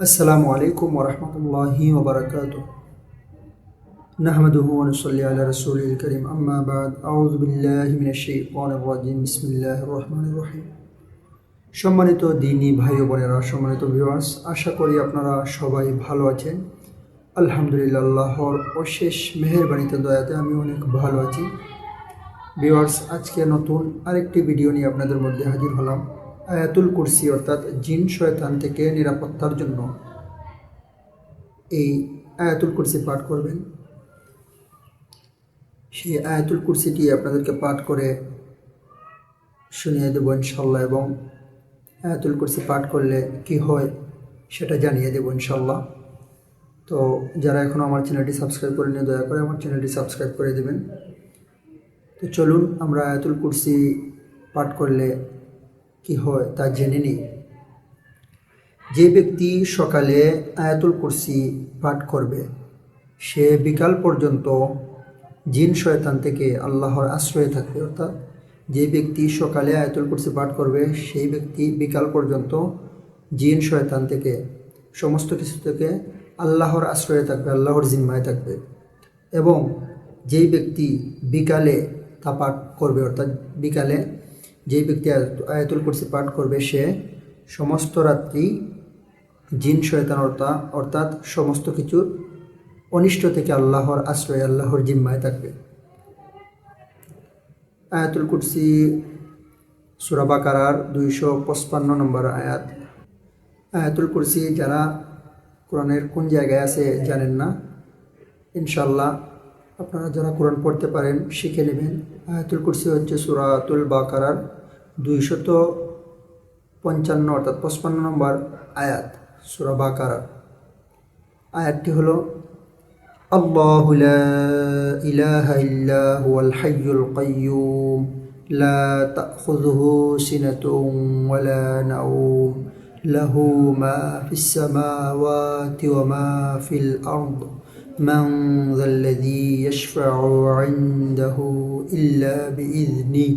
السلام عليكم ورحمة الله وبركاته نحمده ونصلي على رسوله الكريم أما بعد أعوذ بالله من الشيطان الرجيم بسم الله الرحمن الرحيم সম্মানিত দিনী ভাই ও বোনেরা সম্মানিত ভিউয়ার্স আশা করি আপনারা সবাই ভালো আছেন আলহামদুলিল্লাহ আল্লাহর অশেষ মেহেরবানিতে দয়াতে আমি অনেক ভালো আছি ভিউয়ার্স আজকে নতুন আরেকটি ভিডিও নিয়ে আপনাদের মধ্যে হাজির হলাম আয়াতুল কুরসি, অর্থাৎ জিন শয়তান থেকে নিরাপত্তার জন্য এই আয়াতুল কুরসি পাঠ করবেন। সেই আয়াতুল কুরসিটি আপনাদেরকে পাঠ করে শুনিয়ে দেবো ইনশাল্লাহ এবং আয়াতুল কুরসি পাঠ করলে কি হয় সেটা জানিয়ে দেবো ইনশাল্লাহ। তো যারা এখনও আমার চ্যানেলটি সাবস্ক্রাইব করে করেনি দয়া করে আমার চ্যানেলটি সাবস্ক্রাইব করে দেবেন। তো চলুন আমরা আয়াতুল কুরসি পাঠ করলে কি হয় তা জেনে নিই। যে ব্যক্তি সকালে আয়াতুল কুরসি পাঠ করবে, সে বিকাল পর্যন্ত জিন শয়তান থেকে আল্লাহর আশ্রয়ে থাকবে। অর্থাৎ যে ব্যক্তি সকালে আয়াতুল কুরসি পাঠ করবে, সেই ব্যক্তি বিকাল পর্যন্ত জিন শয়তান থেকে, সমস্ত কিছু থেকে আল্লাহর আশ্রয়ে থাকবে, আল্লাহর জিম্মায় থাকবে। এবং যেই ব্যক্তি বিকালে তা পাঠ করবে, অর্থাৎ বিকালে যেই ব্যক্তি আয়াত- আয়াতুল কুরসি পাঠ করবে, সে সমস্ত রাত্রি জিন, শয়তান অর্থাৎ অর্থাৎ সমস্ত কিছুর অনিষ্ট থেকে আল্লাহর আশ্রয়, আল্লাহর জিম্মায় থাকবে। আয়াতুল কুরসি সুরাবাকারার দুইশো পঁচপান্ন নম্বর আয়াত। আয়াতুল কুরসি যারা কোরআনের কোন জায়গায় আছে জানেন না ইনশাল্লাহ আপনারা যারা কোরআন পড়তে পারেন, শিখে নেবেন। আয়াতুল কুরসি হচ্ছে সুরাতুল বাকারার দুইশত পঞ্চান্ন অর্থাৎ পঁচপান্ন নম্বর আয়াত সুরা বাকারার আয়াতটি হলো الله لا إله إلا هو الحي القيوم لا تأخذه سنة ولا نوم له ما في السماوات وما في الأرض من ذا الذي يشفع عنده إلا بإذنه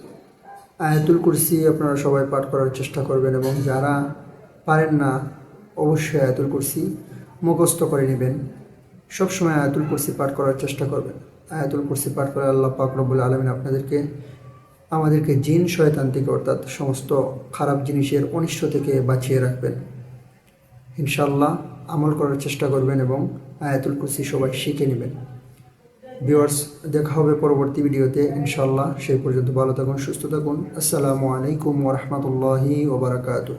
আয়াতুল কুরসি আপনারা সবাই পাঠ করার চেষ্টা করবেন এবং যারা পারেন না, অবশ্যই আয়াতুল কুরসি মুখস্থ করে নেবেন। সবসময় আয়াতুল কুরসি পাঠ করার চেষ্টা করবেন। আয়াতুল কুরসি পাঠ করে আল্লাহ পাক রব্বুল আলমিন আপনাদেরকে, আমাদেরকে জিন, শয়তান থেকে অর্থাৎ সমস্ত খারাপ জিনিসের অনিষ্ট থেকে বাঁচিয়ে রাখবেন। ইনশাল্লাহ আমল করার চেষ্টা করবেন এবং আয়াতুল কুরসি সবাই শিখে নেবেন। ভিউয়ার্স, দেখা হবে পরবর্তী ভিডিওতে। ইনশাল্লাহ সেই পর্যন্ত ভালো থাকুন, সুস্থ থাকুন। আসসালামু আলাইকুম ওরহমতুল্লাহি ওবরাকাতু